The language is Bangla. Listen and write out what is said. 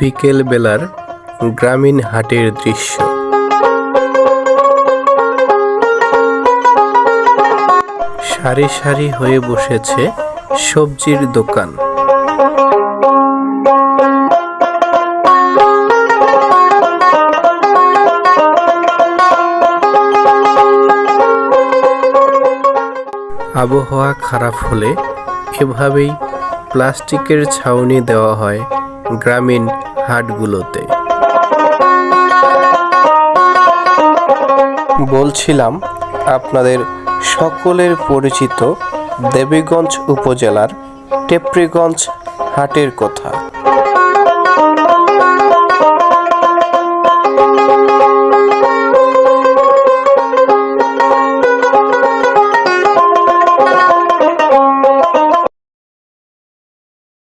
বিকেল বেলার গ্রামীণ হাটের দৃশ্য। সারি সারি হয়ে বসেছে সবজির দোকান। আবহাওয়া খারাপ হলে এভাবেই প্লাস্টিকের ছাউনি দেওয়া হয় গ্রামীণ হাটগুলোতে। বলছিলাম, আপনাদের সকলের পরিচিত দেবীগঞ্জ উপজেলার টেপরিগঞ্জ হাটের কথা।